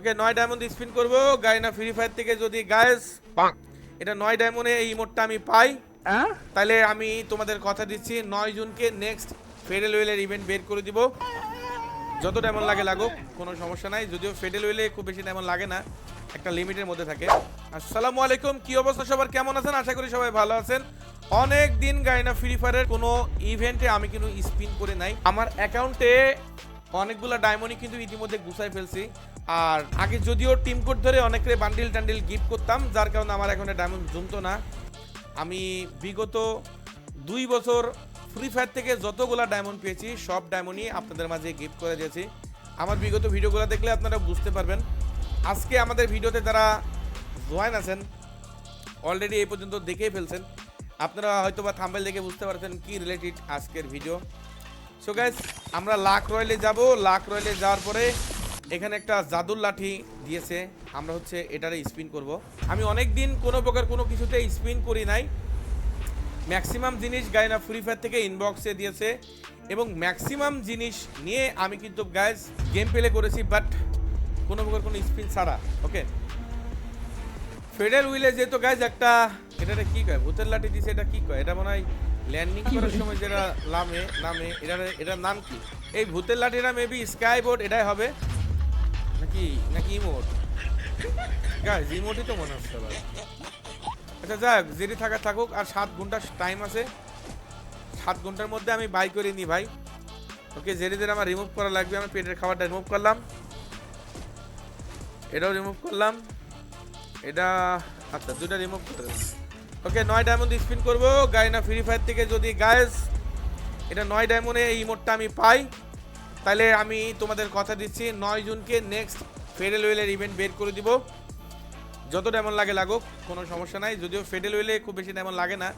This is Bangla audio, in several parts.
ওকে নয় ডায়মন্ড স্পিন করব। গাইনা ফ্রি ফায়ার থেকে যদি গায়েস এটা নয় ডায়মন্ডে এই ইমোটটা আমি পাই। তাহলে আমি তোমাদের কথা দিচ্ছি নয় জুনকে নেক্সট ফেডেল ওয়েলের ইভেন্ট বের করে দিব। যত ডায়মন্ড লাগে লাগুক কোনো সমস্যা নাই। যদিও ফেডেল ওয়েলে খুব বেশি ডায়মন্ড লাগে না একটা লিমিটের মধ্যে থাকে। আসসালামু আলাইকুম কি অবস্থা সবার? কেমন আছেন? আশা করি সবাই ভালো আছেন। অনেক দিন গাইনা ফ্রি ফায়ারের কোনো ইভেন্টে আমি কিন্তু স্পিন করে নাই। আমার অ্যাকাউন্টে অনেকগুলো ডায়মন্ডই কিন্তু ইতিমধ্যে গুছাই ফেলছি। আর আগে যদিও টিম কোড ধরে অনেকের বান্ডিল টান্ডিল গিফট করতাম, যার কারণে আমার এখন ডায়মন্ড জমতো না। আমি বিগত দুই বছর ফ্রি ফায়ার থেকে যতগুলা ডায়মন্ড পেয়েছি, সব ডায়মন্ডই আপনাদের মাঝে গিফট করে দিয়েছি। আমার বিগত ভিডিওগুলো দেখলে আপনারা বুঝতে পারবেন। আজকে আমাদের ভিডিওতে যারা জয়েন আছেন অলরেডি এই পর্যন্ত দেখেই ফেলছেন। আপনারা হয়তো বা থাম্বেল দেখে বুঝতে পারছেন কি রিলেটেড আজকের ভিডিও সো গাইস আমরা লাখ রয়েলে যাব, লাখ রয়েলে যাওয়ার পরে এখানে একটা জাদুর লাঠি দিয়েছে। আমরা হচ্ছে এটারে স্পিন করব। আমি অনেক দিন কোনো প্রকার কোনো কিছুতে স্পিন করি নাই। ম্যাক্সিমাম জিনিস গায়না ফ্রি ফায়ার থেকে ইনবক্সে দিয়েছে। এবং ম্যাক্সিমাম জিনিস নিয়ে আমি কিন্তু গাইজ গেম প্লে করেছি বাট কোনো প্রকার কোনো স্পিন ছাড়া ওকে ফেডারেল উইলে যেহেতু গাইজ একটা এটাতে কি কয়? ভূতের লাঠি দিছে, এটা কি কয়? এটা মনে হয় ল্যান্ডিং করার সময় যেটা নামে নামে এটা এটার নাম কি? এই ভূতের লাঠিটা মেবি স্কাই বোর্ড এটাই হবে। নাকি নাকি ইমোট? গাইজ ইমোটই তো মনে হচ্ছে ভাই আচ্ছা যাক জেরি থাকা, থাকুক, আর সাত ঘণ্টা টাইম আছে। সাত ঘণ্টার মধ্যে আমি বাই করে নিই ভাই। ওকে জেরিদের আমার রিমুভ করা লাগবে, আমি পেটের খাবারটা রিমুভ করলাম। এটাও রিমুভ করলাম। এটা আচ্ছা দুটা রিমুভ করে ওকে নয় ডায়মন্ড স্পিন করব। গাইনা ফ্রি ফায়ার থেকে যদি গায়েস এটা নয় ডায়মন্ডে এই ইমোটটা আমি পাই। তাহলে আমি তোমাদের কথা দিচ্ছি, নয় জুনকে নেক্সট ফেডেল ওয়েলের ইভেন্ট বের করে দিব। যত ডায়মন্ড লাগে লাগুক, কোনো সমস্যা নাই। যদিও ফেডেল ওয়েলে খুব বেশি ডায়মন্ড লাগে না,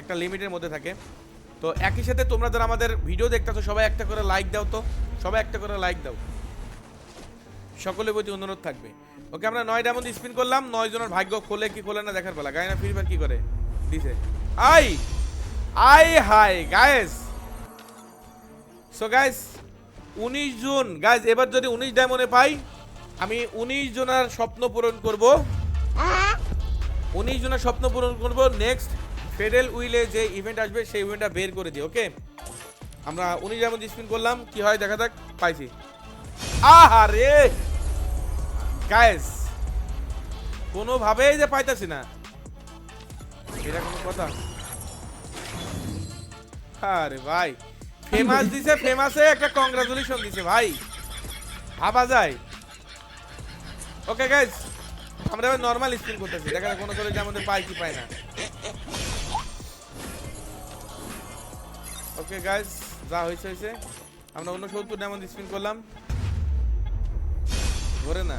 একটা লিমিটের মধ্যে থাকে। তো একই সাথে তোমরা যারা আমাদের ভিডিও দেখতেছো, সবাই একটা করে লাইক দাও তো। সবাই একটা করে লাইক দাও। সকলের প্রতি অনুরোধ থাকবে। ওকে, আমরা নয় ডায়মন্ড স্পিন করলাম। নয় জনের ভাগ্য খোলে কি খোলে না দেখার বেলা গায়না ফ্রি ফায়ার কি করে? দিছে। I! I, hi guys so guys উনিশ জুন। গাইস এবার যদি উনিশ ডায়মন্ডে পাই, আমি উনিশ জনের স্বপ্ন পূরণ করব। উনিশ জনের স্বপ্ন পূরণ করব। নেক্সট ফেডেল উইলে যে ইভেন্ট আসবে, সেই ইভেন্টটা বের করে দিই ওকে আমরা উনিশ ডায়মন্ড স্পিন করলাম। কি হয়? দেখা যাক, পাইছি। আহা আহারে গাইস কোনোভাবেই যে পাইতাছি না। এটা কোনো কথা। আরে ভাই! ফেমাস দিছে ফেমাসে একটা কংগ্রাচুলেশন দিছে, ভাই। ভাবা যায়। ওকে গাইস আমরা এবার নর্মাল স্পিন করতেছি। দেখা যাক কোনো চলে আমাদের পাই কি পায় না। ওকে গাইস যা হয়েছে হয়েছে। আমরা অন্য সত্তর ডায়মন্ড স্পিন করলাম। ঘরে না।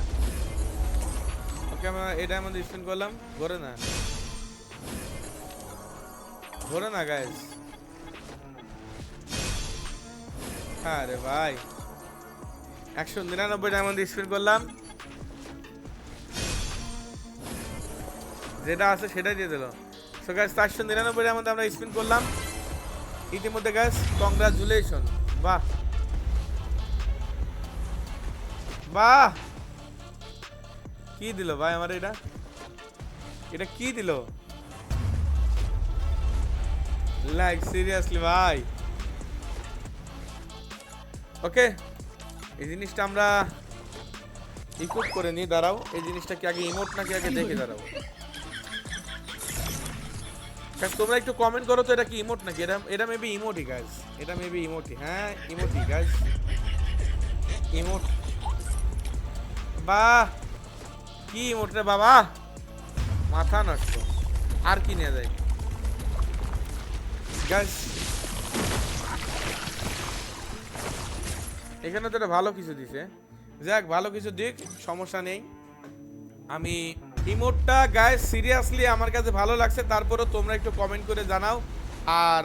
ওকে আমরা এই ডায়মন্ড স্পিন করলাম। ঘরে না। ঘরে না গাইস আরে ভাই। একশো নিরানব্বই ডায়মন্ড স্পিন করলাম। যেটা আছে সেটাই দিয়ে দিল। সো গাইস চারশো নিরানব্বই ডায়মন্ড আমরা স্পিন করলাম। ইতিমধ্যে গাইস কংগ্রাচুলেশন বাহ। বাহ। কি দিল ভাই আমার এটা? এটা কি দিল? লাইক সিরিয়াসলি ভাই। ওকে এই জিনিসটা আমরা ইকুইপ করে নিই দাঁড়াও। এই জিনিসটা কি আগে ইমোট নাকি আগে দেখে দাঁড়াও? Guys, তোমরা একটু কমেন্ট করো তো এটা কি ইমোট নাকি? এটা এটা মেবি ইমোটি গাইস এটা মেবি ইমোটি হ্যাঁ ইমোটি গাইস ইমোট বাহ! কি ইমোট রে বাবা! মাথা নষ্ট। আর কি নেওয়া যায় গাইস এখানে তো ভালো কিছু দিছে। যাক, ভালো কিছু দিক, সমস্যা নেই। আমি ইমোটটা গায়ে সিরিয়াসলি আমার কাছে ভালো লাগছে, তারপরেও তোমরা একটু কমেন্ট করে জানাও। আর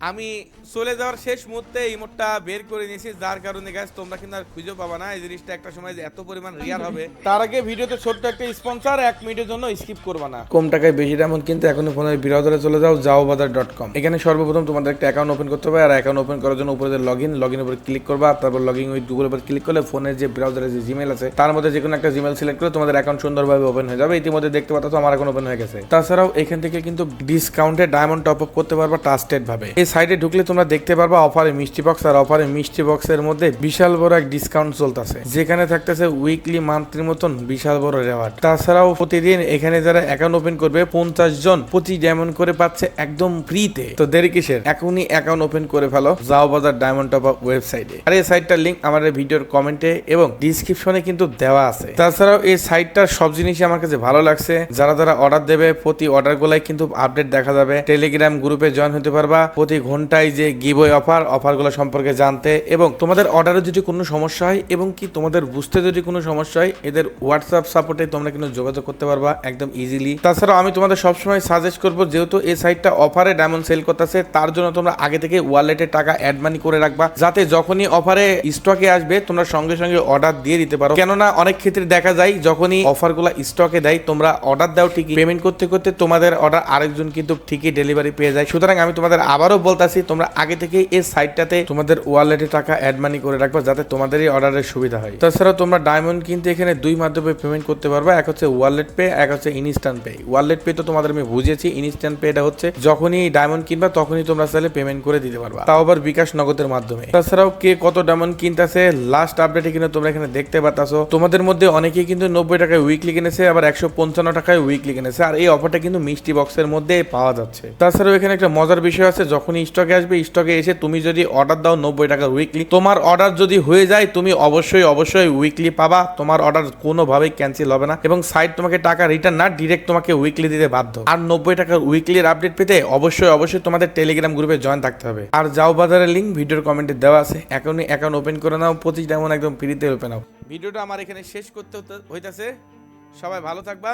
আমি চলে যাওয়ার শেষ মুহূর্তে এই মোটটা বের করে নিয়েছি, যার কারণে গ্যাস তোমরা কিন্তু আর খুঁজে পাবা না। এই জিনিসটা একটা সময় যে এত পরিমাণ রিয়াল হবে। তার আগে ভিডিওতে ছোট্ট একটা স্পন্সর এক মিনিটের জন্য স্কিপ করবা না। কম টাকায় বেশি ডায়মন্ড কিনতে এখনই ফোনের ব্রাউজারে চলে যাও যাও বাজার ডট কম এখানে সর্বপ্রথম তোমাদের একটা অ্যাকাউন্ট ওপেন করতে হবে, আর অ্যাকাউন্ট ওপেন করার জন্য উপরে লগ ইন লগ ইন উপরে ক্লিক করবা তারপর লগ ইন উইথ গুগল উপর ক্লিক করলে ফোনের যে ব্রাউজারে যে জিমেল আছে, তার মধ্যে যে কোনো একটা জিমেল সিলেক্ট করে তোমাদের অ্যাকাউন্ট সুন্দরভাবে ওপেন হয়ে যাবে। ইতিমধ্যে দেখতে পাচ্ছ আমার এখন ওপেন হয়ে গেছে। তাছাড়াও এখান থেকে কিন্তু ডিসকাউন্টে ডায়মন্ড টপ আপ করতে পারবা ট্রাস্টেড ভাবে। সাইটে ঢুকলে তোমরা দেখতে পারবা অফারে মিষ্টি বক্স আর অফারে মিষ্টি বক্সের মধ্যে বিশাল বড় এক ডিসকাউন্ট চলতেছে। যেখানে থাকতেছে উইকলি মান্থলির মতন বিশাল বড় রেওয়ার্ড তাছাড়াও প্রতিদিন এখানে যারা অ্যাকাউন্ট ওপেন করবে, পঞ্চাশ জন প্রতি ডায়মন্ড করে পাচ্ছে একদম ফ্রিতে তো দেরি কিসের? এখনই অ্যাকাউন্ট ওপেন করে ফেলো যাও বাজার ডায়মন্ড টপ ওয়েবসাইটে আর এই সাইটটার লিঙ্ক আমাদের ভিডিওর কমেন্টে এবং ডিসক্রিপশনে কিন্তু দেওয়া আছে। তাছাড়াও এই সাইটটার সব জিনিসই আমার কাছে ভালো লাগছে। যারা যারা অর্ডার দেবে, প্রতি অর্ডার গুলাই কিন্তু আপডেট দেখা যাবে। টেলিগ্রাম গ্রুপে জয়েন হতে পারবা। প্রতি ঘন্টায় যে গিভওয়ে অফার অফারগুলো সম্পর্কে জানতে এবং তোমাদের অর্ডারে যদি কোনো সমস্যা হয় এবং কি তোমাদের বুঝতে যদি কোনো সমস্যা হয়, এদের হোয়াটসঅ্যাপ সাপোর্টে তোমরা কিন্তু যোগাযোগ করতে পারবা একদম ইজিলি তাছাড়াও আমি তোমাদের সবসময় সাজেস্ট করব, যেহেতু এই সাইটটা অফারে ডায়মন্ড সেল করতেছে, তার জন্য তোমরা আগে থেকে ওয়ালেটে টাকা অ্যাড মানি করে রাখবা, যাতে যখনই অফারে স্টকে আসবে, তোমরা সঙ্গে সঙ্গে অর্ডার দিয়ে দিতে পারো। কেননা অনেক ক্ষেত্রে দেখা যায়, যখনই অফারগুলো স্টকে দেয়, তোমরা অর্ডার দাও ঠিকই পেমেন্ট করতে করতে তোমাদের অর্ডার আরেকজন কিন্তু ঠিকই ডেলিভারি পেয়ে যায়। সুতরাং আমি তোমাদের আবারও বলতাছি, তোমরা আগে থেকে এই সাইটটাতে তোমাদের ওয়ালেটে টাকা অ্যাড মানি করে রাখবা যাতে তোমাদেরই অর্ডারের সুবিধা হয়। তাছাড়া তোমরা ডায়মন্ড কিনতে এখানে দুই মাধ্যমে পেমেন্ট করতে পারবা, এক হচ্ছে ওয়ালেট পে এক হচ্ছে ইনস্ট্যান্ট পে ওয়ালেট পে তো তোমাদের আমি বুঝিয়েছি ইনস্ট্যান্ট পে এটা হচ্ছে যখনই ডায়মন্ড কিনবা তখনই তোমরা চাইলে পেমেন্ট করে দিতে পারবা। তাও আবার বিকাশ নগদের মাধ্যমে। তাছাড়াও কে কত ডায়মন্ড কিনতেছে লাস্ট আপডেটে কিন্তু তোমরা এখানে দেখতে পাচ্ছো তোমাদের মধ্যে অনেকেই কিন্তু নব্বই টাকায় উইকলি কিনেছে, আবার একশো পঞ্চান্ন টাকায় উইকলি কিনেছে। আর এই অফারটা কিন্তু মিষ্টি বক্সের মধ্যে পাওয়া যাচ্ছে। তাছাড়াও এখানে একটা মজার বিষয় আছে, যখনই স্টকে আসবে স্টকে এসে তুমি যদি অর্ডার দাও নব্বই টাকা উইকলি তোমার অর্ডার যদি হয়ে যায়, তুমি অবশ্যই অবশ্যই উইকলি পাবা। তোমার অর্ডার কোনোভাবেই ক্যান্সেল হবে না এবং সাইট তোমাকে টাকা রিটার্ন না ডিরেক্ট তোমাকে উইকলি দিতে বাধ্য। আর নব্বই টাকার উইকলির আপডেট পেতে অবশ্যই অবশ্যই তোমাদের টেলিগ্রাম গ্রুপে জয়েন থাকতে হবে। আর যাও বাজারের লিঙ্ক ভিডিওর কমেন্টে দেওয়া আছে। এখনই অ্যাকাউন্ট ওপেন করে নাও, পঁচিশ ডায়মন্ড একদম ফ্রিতে ওপেন নাও ভিডিওটা আমার এখানে শেষ করতে হইতাছে। সবাই ভালো থাকবা।